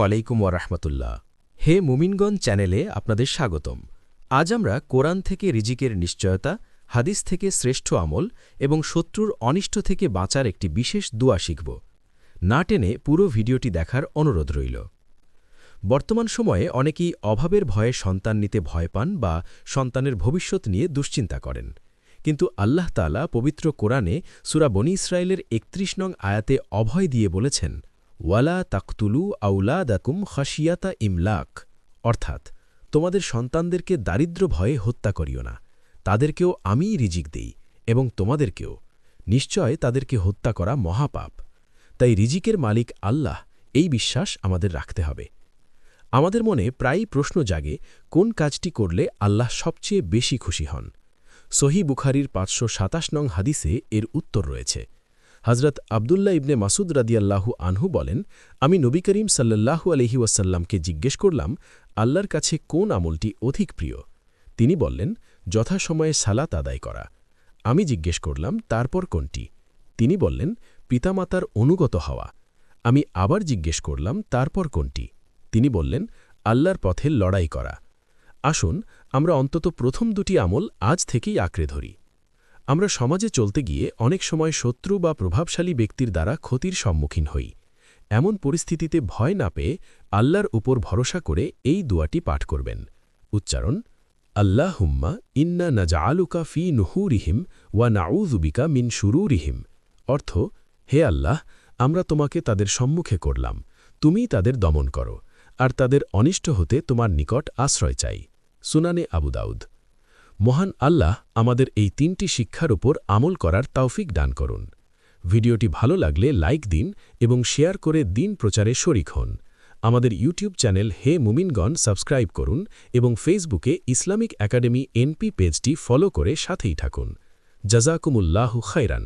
আলাইকুম ওয়ারহমতুল্লাহ হে মুমিনগঞ্জ চ্যানেলে আপনাদের স্বাগতম। আজ আমরা কোরআন থেকে রিজিকের নিশ্চয়তা, হাদিস থেকে শ্রেষ্ঠ আমল এবং শত্রুর অনিষ্ট থেকে বাঁচার একটি বিশেষ দোয়া শিখব। না টেনে পুরো ভিডিওটি দেখার অনুরোধ রইল। বর্তমান সময়ে অনেকেই অভাবের ভয়ে সন্তান নিতে ভয় পান বা সন্তানের ভবিষ্যৎ নিয়ে দুশ্চিন্তা করেন। কিন্তু আল্লাহ তালা পবিত্র কোরআনে সুরা বনি ইসরায়েলের একত্রিশ নং আয়াতে অভয় দিয়ে বলেছেন ওয়ালা তাকতুলু আউলাদাকুম খাসিয়াতা ইমলাক। অর্থাৎ, তোমাদের সন্তানদেরকে দারিদ্র ভয়ে হত্যা করিও না। তাদেরকেও আমিই রিজিক দেই এবং তোমাদেরকেও। নিশ্চয় তাদেরকে হত্যা করা মহাপাপ। তাই রিজিকের মালিক আল্লাহ এই বিশ্বাস আমাদের রাখতে হবে। আমাদের মনে প্রায়ই প্রশ্ন জাগে, কোন কাজটি করলে আল্লাহ সবচেয়ে বেশি খুশি হন? সহি বুখারির পাঁচশো সাতাশ নং হাদিসে এর উত্তর রয়েছে। হজরত আবদুল্লাহ ইবনে মাসুদ রাদিয়াল্লাহু আনহু বলেন, আমি নবী করিম সাল্লাল্লাহু আলহি ওয়াসাল্লামকে জিজ্ঞেস করলাম, আল্লাহর কাছে কোন আমলটি অধিক প্রিয়? তিনি বললেন, যথাসময়ে সালাত আদায় করা। আমি জিজ্ঞেস করলাম, তারপর কোনটি? তিনি বললেন, পিতামাতার অনুগত হওয়া। আমি আবার জিজ্ঞেস করলাম, তারপর কোনটি? তিনি বললেন, আল্লাহর পথে লড়াই করা। আসুন, আমরা অন্তত প্রথম দুটি আমল আজ থেকেই আঁকড়ে ধরি। আমরা সমাজে চলতে গিয়ে অনেক সময় শত্রু বা প্রভাবশালী ব্যক্তির দ্বারা ক্ষতির সম্মুখীন হই। এমন পরিস্থিতিতে ভয় না পেয়ে আল্লাহর উপর ভরসা করে এই দুয়াটি পাঠ করবেন। উচ্চারণ আল্লাহ হুম্মা ইন্না নাজআলুকা ফি নুহুরিহিম ওয়া নাউজুবিকা মিন শুরুরিহিম। অর্থ, হে আল্লাহ, আমরা তোমাকে তাদের সম্মুখে করলাম। তুমিই তাদের দমন করো, আর তাদের অনিষ্ট হতে তোমার নিকট আশ্রয় চাই। সুনানে আবুদাউদ মহান আল্লাহ আমাদের এই তিনটি শিক্ষার উপর আমল করার তাওফিক দান করুন। ভিডিওটি ভালো লাগলে লাইক দিন এবং শেয়ার করে দিন প্রচারে শরিক হন। আমাদের ইউটিউব চ্যানেল হে মুমিনগণ সাবস্ক্রাইব করুন এবং ফেসবুকে ইসলামিক একাডেমি এনপি পেজটি ফলো করে সাথেই থাকুন। জাজাকুমুল্লাহু খাইরান